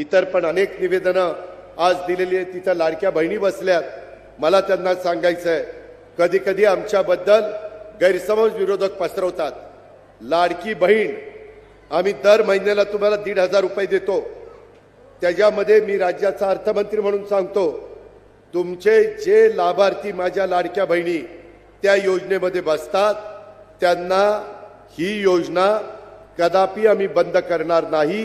इतर पण अनेक निवेदनं आज दिलेली आहेत. तिथं लाडक्या बहिणी बसल्यात. मला त्यांना सांगायचं आहे कधी कधी आमच्याबद्दल गैरसमज विरोधक पसरवतात. लाडकी बहीण आम्ही दर महिन्याला तुम्हाला दीड हजार रुपये देतो. त्याच्यामध्ये मी राज्याचा अर्थमंत्री म्हणून सांगतो तुमचे जे लाभार्थी माझ्या लाडक्या बहिणी त्या योजनेमध्ये बसतात त्यांना ही योजना कदापि आम्ही बंद करणार नाही.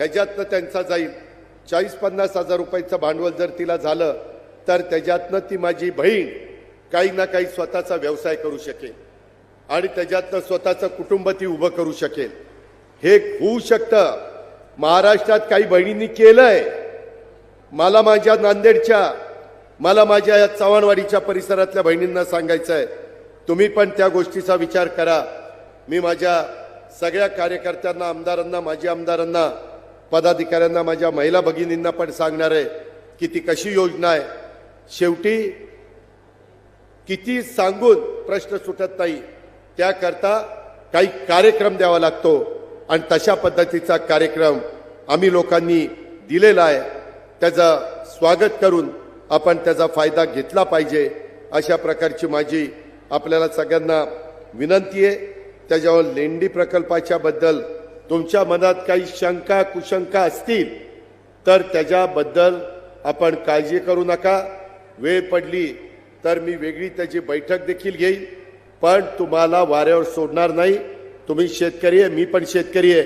ह्याच्यातनं त्यांचा जाईल. चाळीस पन्नास हजार रुपयाचं भांडवल जर तिला झालं तर त्याच्यातनं ती माझी बहीण काही ना काही स्वतःचा व्यवसाय करू शकेल. आणि त्याच्यातनं स्वतःचं कुटुंब ती उभं करू शकेल. हे होऊ शकतं. महाराष्ट्रात काही बहिणींनी केलंय. मला माझ्या नांदेडच्या मला माझ्या या चव्हाणवाडीच्या परिसरातल्या बहिणींना सांगायचं आहे तुम्ही पण त्या गोष्टीचा विचार करा. मी माझ्या सगळ्या कार्यकर्त्यांना आमदारांना माजी आमदारांना पदाधिकाऱ्यांना माझ्या महिला भगिनींना पण सांगणार आहे की ती कशी योजना आहे. शेवटी किती सांगून प्रश्न सुटत नाही त्याकरता काही कार्यक्रम द्यावा लागतो आणि तशा पद्धतीचा कार्यक्रम आम्ही लोकांनी दिलेला आहे. त्याचं स्वागत करून आपण त्याचा फायदा घेतला पाहिजे अशा प्रकारची माझी आपल्याला सगळ्यांना विनंती आहे. त्याच्यावर लेंडी प्रकल्पाच्या बद्दल तुमच्या मनात काही शंका कुशंका असतील तर त्याच्याबद्दल आपण काळजी करू नका. वेळ पडली तर मी वेगळी त्याची बैठक देखील घेईन. पण तुम्हाला वाऱ्यावर सोडणार नाही. तुम्ही शेतकरी आहे मी पण शेतकरी आहे.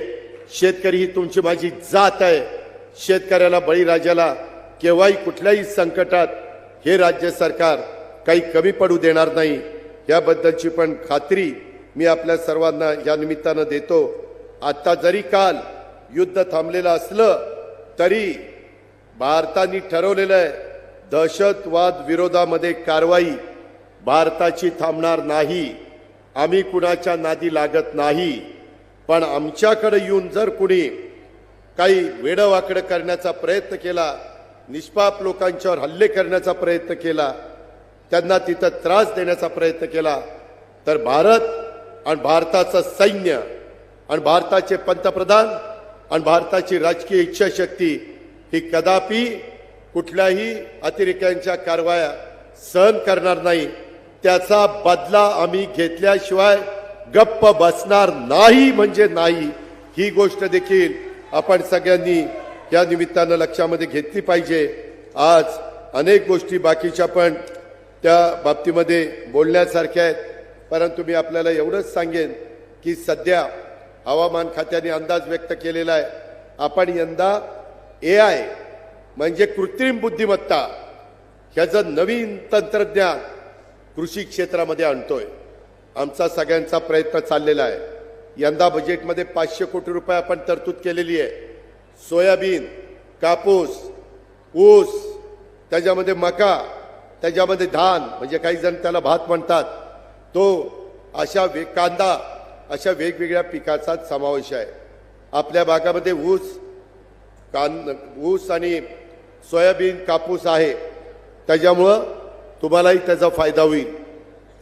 शेतकरी ही तुमची माझी जात आहे. शेतकऱ्याला बळीराजाला केव्हाही कुठल्याही संकटात हे राज्य सरकार काही कमी पडू देणार नाही. याबद्दलची पण खात्री मी आपल्या सर्वांना या निमित्तानं देतो. आता जरी काल युद्ध थांबलेलं असलं तरी भारताने ठरवलेलं आहे दहशतवाद विरोधामध्ये कारवाई भारताची थांबणार नाही. आम्ही कुणाच्या नादी लागत नाही. पण आमच्याकडे येऊन जर कुणी काही वेडवाकडं करण्याचा प्रयत्न केला निष्पाप लोकांच्यावर हल्ले करण्याचा प्रयत्न केला त्यांना तिथं त्रास देण्याचा प्रयत्न केला तर भारत आणि भारताचं सैन्य आणि भारताचे पंतप्रधान आणि भारताची राजकीय इच्छाशक्ती ही कदापि कुठल्याही अतिरेक्यांच्या कारवाया सहन करणार नाही. त्याचा बदला आम्ही घेतल्याशिवाय गप्प बसणार नाही म्हणजे नाही. ही गोष्ट देखील आपण सगळ्यांनी या निमित्तानं लक्षामध्ये घेतली पाहिजे. आज अनेक गोष्टी बाकीच्या पण त्या बाबतीमध्ये बोलण्यासारख्या आहेत. परंतु मी आपल्याला एवढंच सांगेन की सध्या हवामान खात्याने अंदाज व्यक्त केलेला आहे. आपण यंदा ए आय म्हणजे कृत्रिम बुद्धिमत्ता ह्याचं नवीन तंत्रज्ञान कृषी क्षेत्रामध्ये आणतोय. आमचा सगळ्यांचा प्रयत्न चाललेला आहे. यंदा बजेटमध्ये पाचशे कोटी रुपये आपण तरतूद केलेली आहे. सोयाबीन कापूस ऊस त्याच्यामध्ये मका त्याच्यामध्ये धान म्हणजे काही जण त्याला भात म्हणतात. तो अशा वे कांदा अशा वेगवेगळ्या पिकाचा समावेश आहे. आपल्या भागामध्ये ऊस कान ऊस आणि सोयाबीन कापूस आहे. त्याच्यामुळं तुम्हालाही त्याचा फायदा होईल.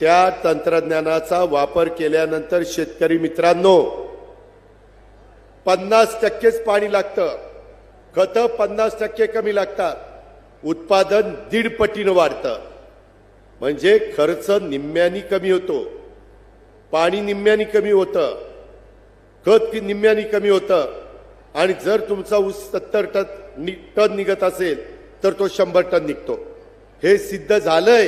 त्या तंत्रज्ञानाचा वापर केल्यानंतर शेतकरी मित्रांनो पन्नास टक्केच पाणी लागतं. खतं पन्नास टक्के कमी लागतात. उत्पादन दीड पटीनं वाढतं. म्हणजे खर्च निम्म्यानी कमी होतो. पाणी निम्म्यानी कमी होतं खत की निम्म्यानी कमी होतं. आणि जर तुमचा ऊस सत्तर टन नि टन निघत असेल तर तो शंभर टन निघतो. हे सिद्ध झालंय.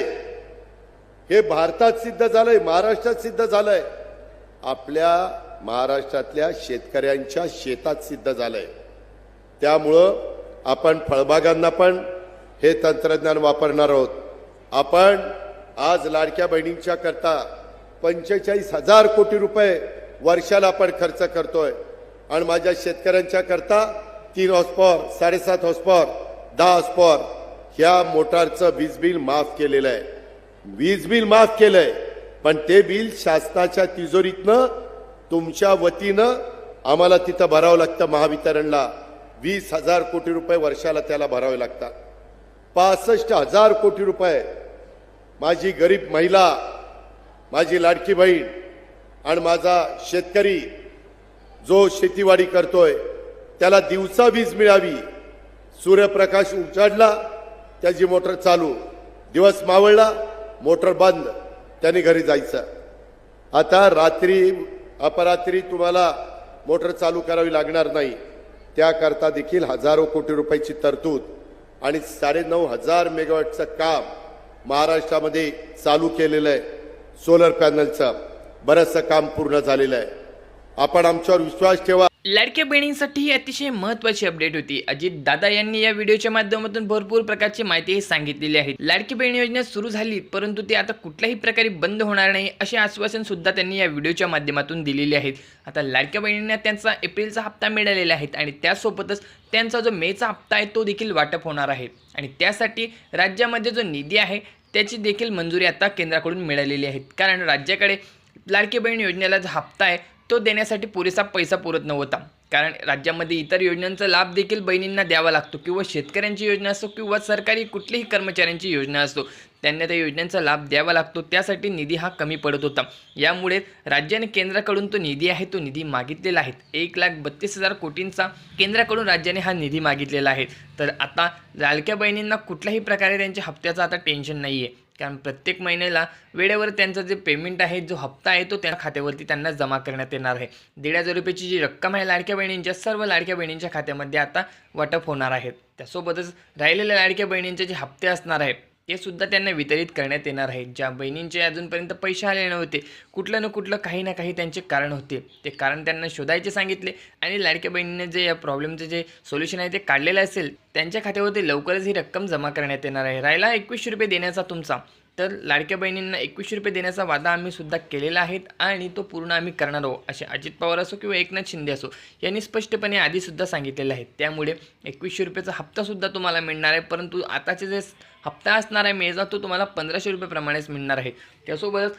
हे भारतात सिद्ध झालंय महाराष्ट्रात सिद्ध झालंय. आपल्या महाराष्ट्रातल्या शेतकऱ्यांच्या शेतात सिद्ध झालंय. त्यामुळं आपण फळबागांना पण हे तंत्रज्ञान वापरणार आहोत. आपण आज लाडक्या बहिणींच्या करता पंचेचाळीस हजार कोटी रुपये वर्षाला आपण खर्च करतोय. आणि माझ्या शेतकऱ्यांच्या करता तीन हॉस्पॉर साडेसात हॉस्पॉर दहा हॉस्पॉर ह्या मोटारचं वीज बिल माफ केलेलं आहे. वीज बिल माफ केलंय पण ते बिल शासनाच्या तिजोरीतनं तुमच्या वतीनं आम्हाला तिथं भरावं लागतं महावितरणला. वीस हजार कोटी रुपये वर्षाला त्याला भरावे लागतात. पासष्ट हजार कोटी रुपये. माझी गरीब महिला माझी लाडकी बहीण आणि माझा शेतकरी जो शेतीवाडी करतोय त्याला दिवसा वीज मिळावी. सूर्यप्रकाश उजाडला त्याची मोटर चालू. दिवस मावळला मोटर बंद. त्याने घरी जायचं. आता रात्री अपरात्री तुम्हाला मोटर चालू करावी लागणार नाही. त्याकरता देखील हजारो कोटी रुपयाची तरतूद आणि साडेनऊ हजार मेगावॅटचं काम महाराष्ट्रामध्ये चालू केलेलं आहे. सोलर पॅनलचं बरंचसं काम पूर्ण झालेलं आहे. आपण आमच्यावर विश्वास ठेवा. लाडक्या बहिणींसाठी ही अतिशय महत्त्वाची अपडेट होती. अजित दादा यांनी या व्हिडिओच्या माध्यमातून भरपूर प्रकारची माहिती सांगितलेली आहे. लाडकी बहीण योजना सुरू झाली परंतु ती आता कुठल्याही प्रकारे बंद होणार नाही असे आश्वासन सुद्धा त्यांनी या व्हिडिओच्या माध्यमातून दिलेले आहेत. आता लाडक्या बहिणींना त्यांचा एप्रिलचा हप्ता मिळालेला आहे आणि त्यासोबतच त्यांचा जो मेचा हप्ता आहे तो देखील वाटप होणार आहे. आणि त्यासाठी राज्यामध्ये जो निधी आहे त्याची देखील मंजुरी आता केंद्राकडून मिळालेली आहे. कारण राज्याकडे लाडकी बहीण योजनेला जो हप्ता आहे तो देण्यासाठी पुरेसा पैसा पुरत नव्हता. कारण राज्यामध्ये इतर योजनांचा लाभ देखील बहिणींना द्यावा लागतो किंवा शेतकऱ्यांची योजना असो किंवा सरकारी कुठलीही कर्मचाऱ्यांची योजना असो त्यांना त्या योजनांचा लाभ द्यावा लागतो. त्यासाठी निधी हा कमी पडत होता. यामुळे राज्याने केंद्राकडून तो निधी आहे तो निधी मागितलेला आहे. एक लाख बत्तीस हजार कोटींचा केंद्राकडून राज्याने हा निधी मागितलेला आहे. तर आता लाडक्या बहिणींना कुठल्याही प्रकारे त्यांच्या हप्त्याचं आता टेन्शन नाही आहे कारण प्रत्येक महिन्याला वेळेवर त्यांचं जे पेमेंट आहे जो हप्ता आहे तो त्या खात्यावरती त्यांना जमा करण्यात येणार आहे. दीड हजार रुपयाची जी रक्कम आहे लाडक्या बहिणींच्या सर्व लाडक्या बहिणींच्या खात्यामध्ये आता वाटप होणार आहेत त्यासोबतच राहिलेल्या लाडक्या बहिणींचे जे हप्ते असणार आहेत ते सुद्धा त्यांना वितरित करण्यात येणार आहे. ज्या बहिणींचे अजूनपर्यंत पैसे आले नव्हते कुठलं ना कुठलं काही ना काही त्यांचे कारण होते. ते कारण त्यांना शोधायचे सांगितले आणि लाडक्या बहिणीने जे या प्रॉब्लेमचे जे सोल्युशन आहे ते काढलेलं असेल त्यांच्या खात्यावरती लवकरच ही रक्कम जमा करण्यात येणार आहे. राहिला एकवीसशे रुपये देण्याचा तुमचा. तर लाडक्या बहिणींना एकवीसशे रुपये देण्याचा वादा आम्ही सुद्धा केलेला आहे आणि तो पूर्ण आम्ही करणार आहोत असे अजित पवार असो किंवा एकनाथ शिंदे असो यांनी स्पष्टपणे आधीसुद्धा सांगितलेलं आहे. त्यामुळे एकवीसशे रुपयाचा हप्तासुद्धा तुम्हाला मिळणार आहे परंतु आताचे जे हप्ता असणार आहे मेजा तो तुम्हाला पंधराशे रुपयेप्रमाणेच मिळणार आहे. त्यासोबतच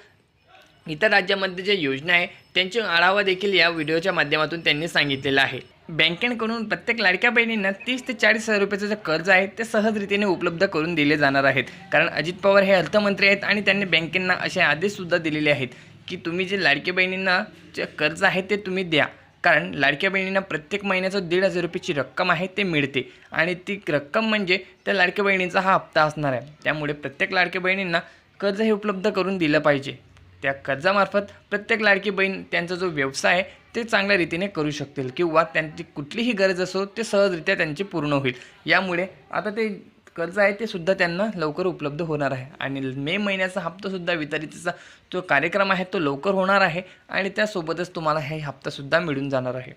इतर राज्यामध्ये ज्या योजना आहे त्यांचे आढावा देखील या व्हिडिओच्या माध्यमातून त्यांनी सांगितलेला आहे. बँकेकडून प्रत्येक लाडक्या बहिणींना तीस ते चाळीस हजार रुपयाचं जे कर्ज आहे ते सहजरीतीने उपलब्ध करून दिले जाणार आहेत. कारण अजित पवार हे अर्थमंत्री आहेत आणि त्यांनी बँकेंना असे आदेशसुद्धा दिलेले आहेत की तुम्ही जे लाडक्या बहिणींना जे कर्ज आहे ते तुम्ही द्या. कारण लाडक्या बहिणींना प्रत्येक महिन्याचं दीड हजार रुपयाची रक्कम आहे ते मिळते. आणि ती रक्कम म्हणजे त्या लाडक्या बहिणींचा हा हप्ता असणार आहे. त्यामुळे प्रत्येक लाडक्या बहिणींना कर्ज हे उपलब्ध करून दिलं पाहिजे. त्या कर्जामार्फत प्रत्येक लाडकी बहीण त्यांचा जो व्यवसाय आहे ते चांगल्या रीतीने करू शकतील किंवा त्यांची कुठलीही गरज असो ते सहजरित्या त्यांची पूर्ण होईल. यामुळे आता ते कर्ज आहे ते सुद्धा त्यांना लवकर उपलब्ध होणार आहे. आणि मे महिन्याचा हप्तासुद्धा वितरितीचा जो कार्यक्रम आहे तो लवकर होणार आहे आणि त्यासोबतच तुम्हाला हे हप्तासुद्धा मिळून जाणार आहे.